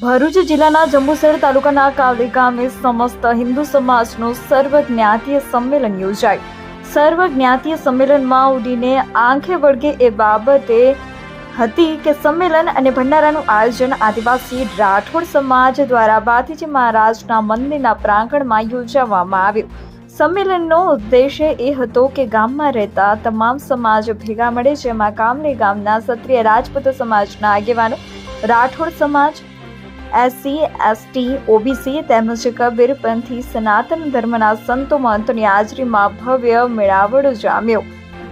ભરૂચ જિલ્લાના જંબુસર તાલુકાના કાવલી ગામે સમસ્ત હિન્દુ સમાજનું સર્વ જ્ઞાતીય સંમેલન યોજાય. સર્વ જ્ઞાતીય સંમેલનમાં ઉડીને આંખે વળગે એ બાબતે હતી કે સંમેલન અને ભંડારાનું આયોજન આદિવાસી રાઠોડ સમાજ દ્વારા બાથીજી મહારાજના મંદિરના પ્રાંગણમાં યોજવામાં આવ્યું. સંમેલનનો ઉદ્દેશ્ય એ હતો કે ગામમાં રહેતા તમામ સમાજ ભેગા મળે, જેમાં કામલી ગામના ક્ષત્રિય રાજપૂત સમાજના આગેવાનો, રાઠોડ સમાજ એસસી, એસટી, ઓબીસી તેમજ કબીરપંથી સનાતન ધર્મના સંતો મહંતોની હાજરીમાં ભવ્ય મેળાવડો જામ્યો.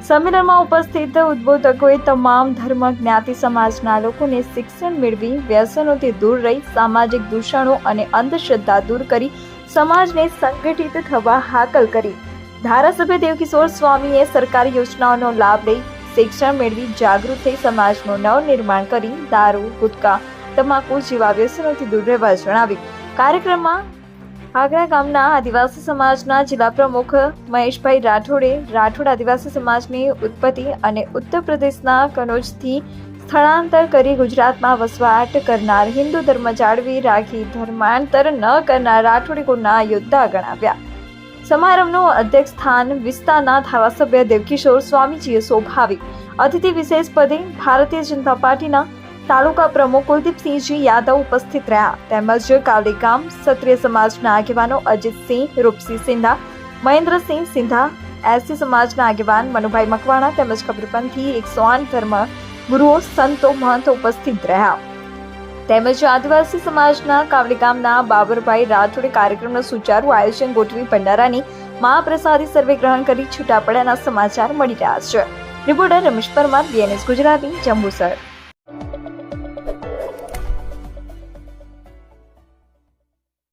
સંમેલનમાં ઉપસ્થિત ઉદ્બોધકોએ તમામ ધર્મ જ્ઞાતિ સમાજના લોકોને શિક્ષણ મેળવી, વ્યસનોથી દૂર રહી, સામાજિક દૂષણો અને અંધશ્રદ્ધા દૂર કરી, સમાજને સંગઠિત થવા હાકલ કરી. ધારાસભ્ય દેવકિશોર સ્વામીએ સરકારી યોજનાઓનો લાભ લઈ શિક્ષણ મેળવી જાગૃત થઈ સમાજનું નવનિર્માણ કરી દારૂ, ગુટકા તમાકુ જેવા વ્યસનોથી દૂર રહેવા જણાવી. કાર્યક્રમમાં આગ્રા ગામના આદિવાસી સમાજના જિલ્લા પ્રમુખ મહેશભાઈ રાઠોડે રાઠોડ આદિવાસી સમાજની ઉત્પત્તિ અને ઉત્તર પ્રદેશના કનોજથી સ્થળાંતર કરી ગુજરાતમાં વસવાટ કરનાર હિન્દુ ધર્મ જાળવી રાખી ધર્માંતર ન કરનાર રાઠોડી કુળના યોદ્ધા ગણાવ્યા. સમારંભનું અધ્યક્ષ સ્થાન વિસ્તારના ધારાસભ્ય દેવકિશોર સ્વામીજીએ શોભાવી અતિથિ વિશેષ પદે ભારતીય જનતા પાર્ટીના તાલુકા પ્રમુખ કુલદીપસિંહજી યાદવ ઉપસ્થિત રહ્યા. તેમજ કાવલી ગામ ક્ષત્રિય સમાજના આગેવાનો અજીતસિંહ રૂપસિંહ સિંધા, મહેન્દ્રસિંહ સિંધા, એસસી સમાજના આગેવાન મનુભાઈ મકવાણા તેમજ કબીરપંથી એકસો આઠ ધર્મ ગુરુઓ, સંતો, મહંતો ઉપસ્થિત રહ્યા. તેમજ આદિવાસી સમાજના કાવલી ગામના બાબરભાઈ રાઠોડે કાર્યક્રમનું સુચારું આયોજન ગોઠવી ભંડારાની મહાપ્રસાદી સર્વે ગ્રહણ કરી છૂટા પડ્યાના સમાચાર મળી રહ્યા છે. Reporter Ramesh Parmar BNS Gujarati, Jambusar.